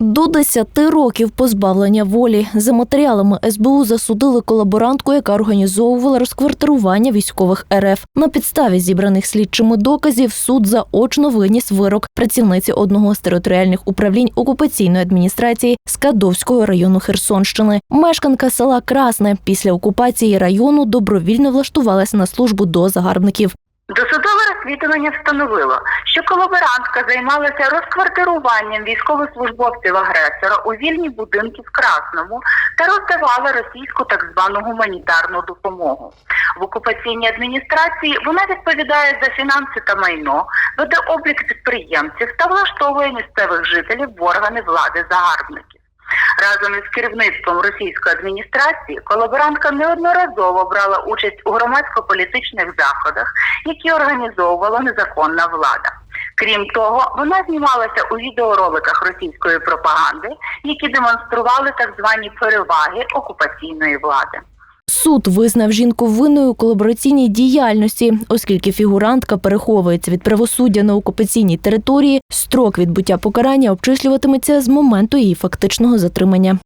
До 10 років позбавлення волі за матеріалами СБУ засудили колаборантку, яка організовувала розквартирування військових РФ. На підставі зібраних слідчими доказів суд заочно виніс вирок працівниці одного з територіальних управлінь окупаційної адміністрації Скадовського району Херсонщини. Мешканка села Красне після окупації району добровільно влаштувалася на службу до загарбників. Досудове розслідування встановило, що колаборантка займалася розквартируванням військовослужбовців агресора у вільні будинки в Красному та роздавала російську так звану гуманітарну допомогу. В окупаційній адміністрації вона відповідає за фінанси та майно, веде облік підприємців та влаштовує місцевих жителів в органи влади загарбників. Разом із керівництвом російської адміністрації колаборантка неодноразово брала участь у громадсько-політичних заходах, які організовувала незаконна влада. Крім того, вона знімалася у відеороликах російської пропаганди, які демонстрували так звані переваги окупаційної влади. Суд визнав жінку винною у колабораційній діяльності, оскільки фігурантка переховується від правосуддя на окупаційній території. Строк відбуття покарання обчислюватиметься з моменту її фактичного затримання.